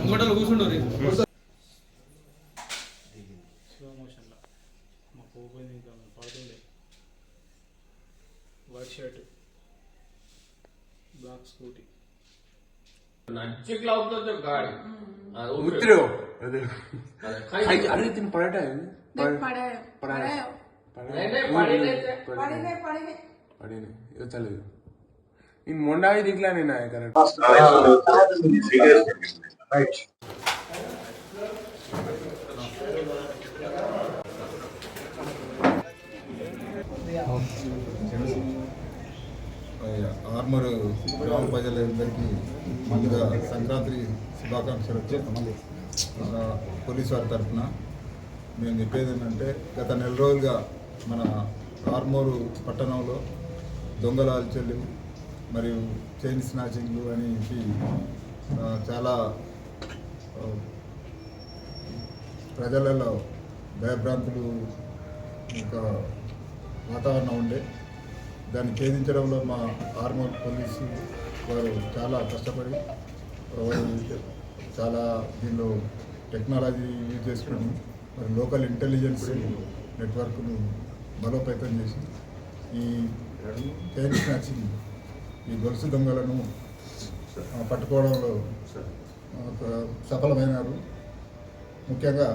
ముంగటలో కూర్చుండు స్లో మోషన్లో మా పోయింది ఇంకా పడుతుంది వైట్ షర్ట్ బ్లాక్ స్కూటీ चिकला होता जो गाड़ी हाँ, वो उतरो अरे, अरे तुम पढ़ा है नहीं पढ़े पढ़े नहीं नहीं पढ़े नहीं ప్రజలందరికీ ముందుగా సంక్రాంతి శుభాకాంక్షలు వచ్చి పోలీసు వారి తరఫున మేము చెప్పేది ఏంటంటే గత నెల రోజులుగా మన ఆర్మూరు పట్టణంలో దొంగల అల్చెల్లు మరియు చైన్ స్నాచింగ్లు అని చాలా ప్రజలలో భయభ్రాంతులు ఇంకా వాతావరణం ఉండే. దాన్ని ఛేదించడంలో మా ఆర్మూర్ పోలీసు వారు చాలా కష్టపడి చాలా దీనిలో టెక్నాలజీ యూజ్ చేసుకుని మరి లోకల్ ఇంటెలిజెన్స్ నెట్వర్క్ను బలోపేతం చేసి ఈ చైన్ స్నాచింగ్ ఈ గొలుసు దొంగలను పట్టుకోవడంలో సఫలమైనారు. ముఖ్యంగా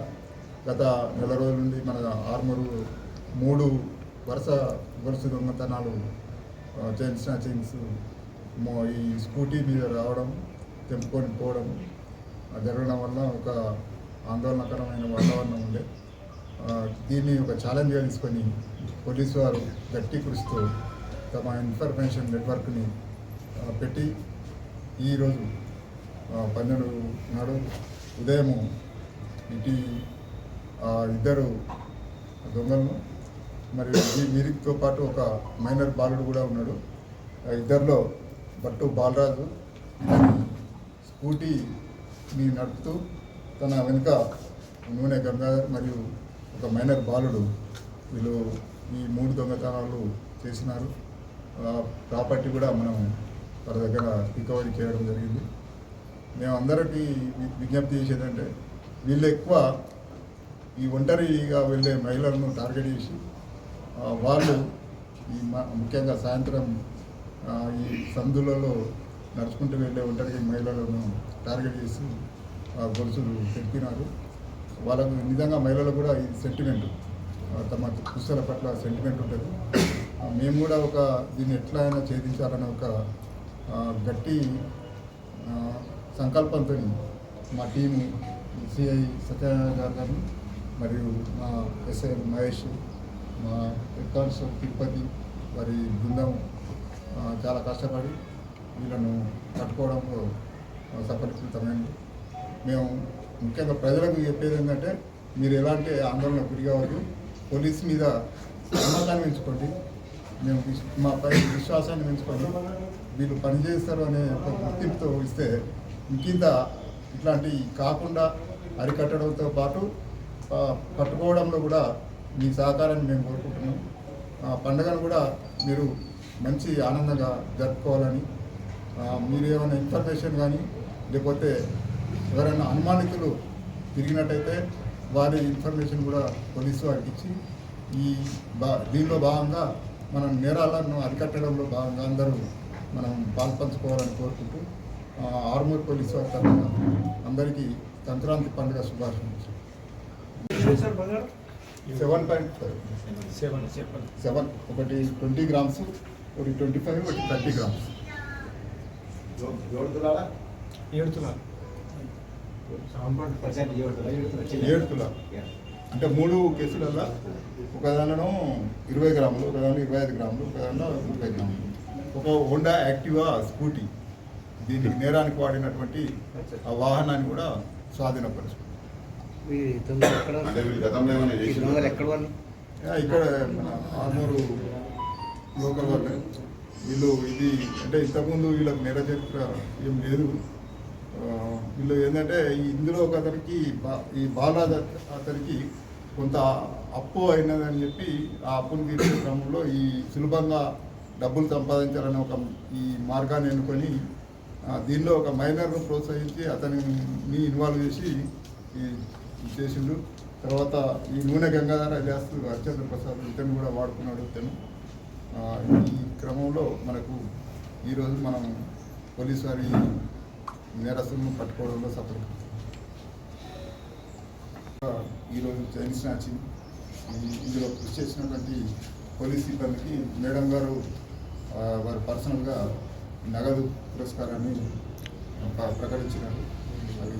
గత నెల రోజుల నుండి మన ఆర్మరు మూడు వరుస గొలుసు దొంగతనాలు చైన్ స్నాచింగ్స్ ఈ స్కూటీ మీద రావడం తెంపుకొని పోవడం జరగడం వల్ల ఒక ఆందోళనకరమైన వాతావరణం ఉండే. దీన్ని ఒక ఛాలెంజ్గా తీసుకొని పోలీసు వారు గట్టి కృషితో తమ ఇన్ఫర్మేషన్ నెట్వర్క్ని పెట్టి ఈరోజు పన్నెండు నాడు ఉదయము ఇటు ఆ, ఇద్దరు దొంగలను మరియు వీరితో పాటు ఒక మైనర్ బాలుడు కూడా ఉన్నాడు. ఆ ఇద్దరిలో బట్టు బాలరాజు స్కూటీని నడుపుతూ తన వెనుక నూనె గంగాధర్ మరియు ఒక మైనర్ బాలుడు వీళ్ళు ఈ మూడు దొంగతనాలు చేసినారు. ప్రాపర్టీ కూడా మనం వారి దగ్గర రికవరీ చేయడం జరిగింది. మేము అందరికీ వి- విజ్ఞప్తి చేసేదంటే వీళ్ళు ఎక్కువ ఈ ఒంటరిగా వెళ్ళే మహిళలను టార్గెట్ చేసి వాళ్ళు ఈ ముఖ్యంగా సాయంత్రం ఈ సందులలో నడుచుకుంటూ వెళ్ళే ఒంటరి మహిళలను టార్గెట్ చేసి ఆ, గొలుసులు పెట్టినారు వాళ్ళకు నిజంగా మహిళలకు కూడా ఈ సెంటిమెంట్ తమ పుస్తల పట్ల సెంటిమెంట్ ఉంటుంది. మేము కూడా ఒక దీన్ని ఎట్లా అయినా ఛేదించాలనే ఒక గట్టి సంకల్పంతో మా టీము సిఐ సత్యనారాయణ గారు గారు మరియు మా ఎస్ఐ మహేష్ మా హెడ్ కానిస్టేబుల్ తిరుపతి వారి బృందం చాలా కష్టపడి వీళ్ళను పట్టుకోవడంలో ఆ, సఫలీకృతమైంది. మేము ముఖ్యంగా ప్రజలకు చెప్పేది ఏంటంటే మీరు ఎలాంటి ఆందోళన గురి కావద్దు పోలీస్ మీద నమ్మకాన్ని పెంచుకోండి. మేము మాపై విశ్వాసాన్ని పెంచుకోండి. వీళ్ళు పనిచేస్తారు అనే ఒక గుర్తింపుతో ఇస్తే ఇంకింత ఇట్లాంటివి కాకుండా అరికట్టడంతో పాటు పట్టుకోవడంలో కూడా మీ సహకారాన్ని మేము కోరుకుంటున్నాం. ఆ పండుగను కూడా మీరు మంచి ఆనందంగా జరుపుకోవాలని మీరు ఏమైనా ఇన్ఫర్మేషన్ కానీ లేకపోతే ఎవరైనా అనుమానితులు తిరిగినట్టయితే వారి ఇన్ఫర్మేషన్ కూడా పోలీసు వారికి ఇచ్చి ఈ బా దీనిలో భాగంగా మనం నేరాలను అరికట్టడంలో భాగంగా అందరూ మనం పాల్పంచుకోవాలని కోరుకుంటూ ఆర్మూర్ పోలీసు వారి తరఫున అందరికీ సంక్రాంతి పండుగ శుభాకాంక్షలు సెవెన్ పాయింట్ సెవెన్ సెవెన్ ఒకటి ట్వంటీ గ్రామ్స్ ఒకటి ట్వంటీ ఫైవ్ ఒకటి థర్టీ గ్రామ్స్ ఏడు తులాలు ఏడు అంటే మూడు కేసులలో ఒక దానిలో ఇరవై గ్రాములు ఒక దానిలో ఇరవై ఐదు గ్రాములు ఒక దానిలో ముప్పై గ్రాములు. ఒక హోండా యాక్టివా స్కూటీ. దీనికి నేరానికి వాడినటువంటి ఆ వాహనాన్ని కూడా స్వాధీనపరుచుకుంది ఇక్కడ మన ఆర్మూరు లోకల్ వాళ్ళే. వీళ్ళు ఇది అంటే ఇంతకుముందు వీళ్ళకి నెర చరిత్ర ఏం లేదు. వీళ్ళు ఏంటంటే ఇందులో ఒక అతనికి ఈ బాల అతనికి కొంత అప్పు అయినదని చెప్పి ఆ అప్పును తీర్చే క్రమంలో ఈ సులభంగా డబ్బులు సంపాదించాలనే ఒక ఈ మార్గాన్ని ఎన్నుకొని దీనిలో ఒక మైనర్ను ప్రోత్సహించి అతనిని ఇన్వాల్వ్ చేసి ఈ చేసిండు. తర్వాత ఈ నూనె గంగాధర అలియాస్ హరిచంద్ర ప్రసాద్ ఇతను కూడా వాడుకున్నాడు ఇతను. ఈ క్రమంలో మనకు ఈరోజు మనం పోలీసు వారి నేరస్తులను పట్టుకోవడంలో సఫలం. ఈరోజు చైనీస్ స్నాచింగ్ ఇందులో కృషి చేసినటువంటి పోలీస్ సిబ్బందికి మేడం గారు వారి వారు పర్సనల్గా నగదు పురస్కారాన్ని ప్రకటించినారు. అవి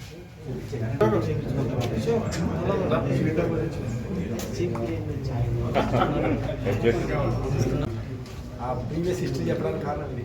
ఆ ప్రీవియస్ హిస్టరీ చెప్పడానికి కారణం ఇది.